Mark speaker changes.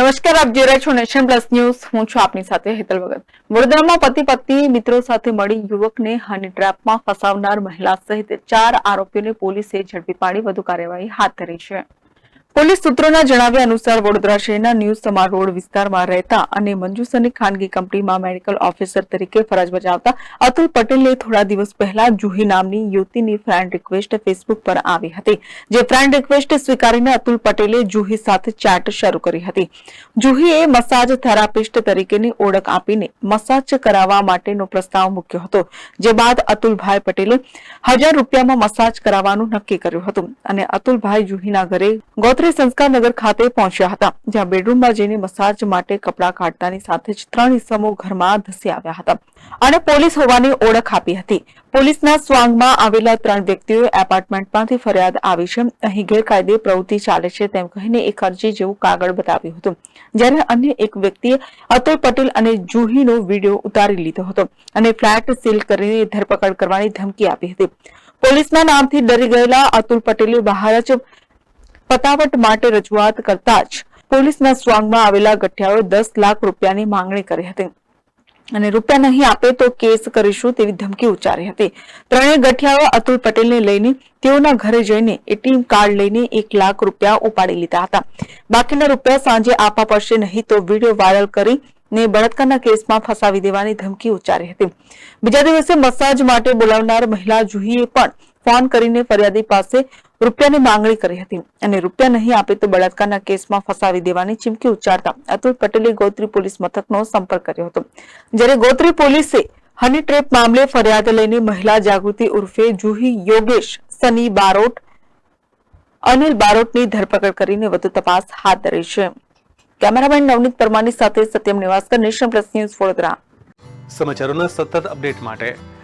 Speaker 1: નમસ્કાર, આપ જોઈ રહ્યા છો નેશન પ્લસ ન્યૂઝ. હું છું આપની સાથે હેતલ ભગત. વડોદરામાં પતિ પત્ની મિત્રો સાથે મળી યુવકને હની ટ્રેપમાં ફસાવનાર મહિલા સહિત ચાર આરોપીઓને પોલીસે ઝડપી પાડી વધુ કાર્યવાહી હાથ ધરી છે. પોલીસ સૂત્રોના જણાવ્યા અનુસાર વડોદરા શહેરના ન્યૂ સમાર રોડ વિસ્તારમાં રહેતા અને મંજુસરની ખાનગી કંપનીમાં મેડિકલ ઓફિસર તરીકે ફરજ બજાવતા અતુલ પટેલને થોડા દિવસ પહેલા જુહી નામની યુવતીની ફ્રેન્ડ રિક્વેસ્ટ ફેસબુક પર આવી હતી. જે ફ્રેન્ડ રિક્વેસ્ટ સ્વીકારીને અતુલ પટેલે જુહી સાથે ચેટ શરૂ કરી હતી. જુહીએ મસાજ થેરાપિસ્ટ તરીકેની ઓળખ આપીને મસાજ કરાવવા માટેનો પ્રસ્તાવ મૂક્યો હતો, જે બાદ અતુલભાઈ પટેલે હજાર રૂપિયામાં મસાજ કરાવવાનું નક્કી કર્યું હતું અને અતુલભાઈ જુહીના ઘરે ગોત્રી સંસ્કારનગર ખાતે પહોંચ્યા હતા, જ્યાં બેડરૂમમાં જઈને મસાજ માટે કપડાં કાઢતાની સાથે જ ત્રણ ઇસમો ઘરમાં ધસી આવ્યા હતા અને પોલીસ હોવાની ઓળખ આપી હતી. પોલીસના સ્વાંગમાં આવેલા ત્રણ વ્યક્તિઓએ એપાર્ટમેન્ટમાંથી ફરિયાદ આવી છે. અહીં ગેરકાયદે પ્રવૃત્તિ ચાલે છે તેમ કહીને એક અરજી જેવું કાગળ બતાવ્યું હતું. જ્યારે અન્ય એક વ્યક્તિએ અતુલ પટેલ અને જુહીનો વીડિયો ઉતારી લીધો હતો અને ફ્લેટ સીલ કરીને ધરપકડ કરવાની ધમકી આપી હતી. પોલીસના નામથી ડરી ગયેલા અતુલ પટેલે બહાર જ પતાવટ માટે રજૂઆત કરતા જ પોલીસના સ્વાંગમાં આવેલા ગઠિયાઓએ દસ લાખ રૂપિયાની માંગણી કરી હતી. અને રૂપિયા નહીં આપે તો કેસ કરીશું તેવી ધમકી ઉચ્ચારી હતી. ત્રણેય ગઠિયાઓ અતુલ પટેલને લઈને તેઓના ઘરે જઈને એટીએમ કાર્ડ લઈને એક લાખ રૂપિયા ઉપાડી લીધા હતા. બાકીના રૂપિયા સાંજે આપવા પડશે નહીં તો વીડિયો વાયરલ કરી ને બળાત્કારના કેસમાં ફસાવી દેવાની ધમકી ઉચ્ચારી હતી. બીજા દિવસે મસાજ માટે બોલાવનાર મહિલા જુહીએ પણ ફોન કરીને ફરિયાદી પાસે રૂપિયાની માંગણી કરી હતી અને રૂપિયા નહીં આપે તો બળાત્કારના કેસમાં ફસાવી દેવાની ચીમકી ઉચ્ચારતા અતુલ પટેલે ગોત્રી પોલીસ મથકનો સંપર્ક કર્યો હતો. જ્યારે ગોત્રી પોલીસે હની ટ્રેપ મામલે ફરિયાદ લઈને મહિલા જાગૃતિ ઉર્ફે જુહી યોગેશ, સની બારોટ, અનિલ બારોટની ધરપકડ કરીને વધુ તપાસ હાથ ધરી છે. કેમેરામેન નવનીત પરમારની સાથે Satyam Nivaskar, Nation Plus News Vadodara.
Speaker 2: સમાચારોના સતત અપડેટ માટે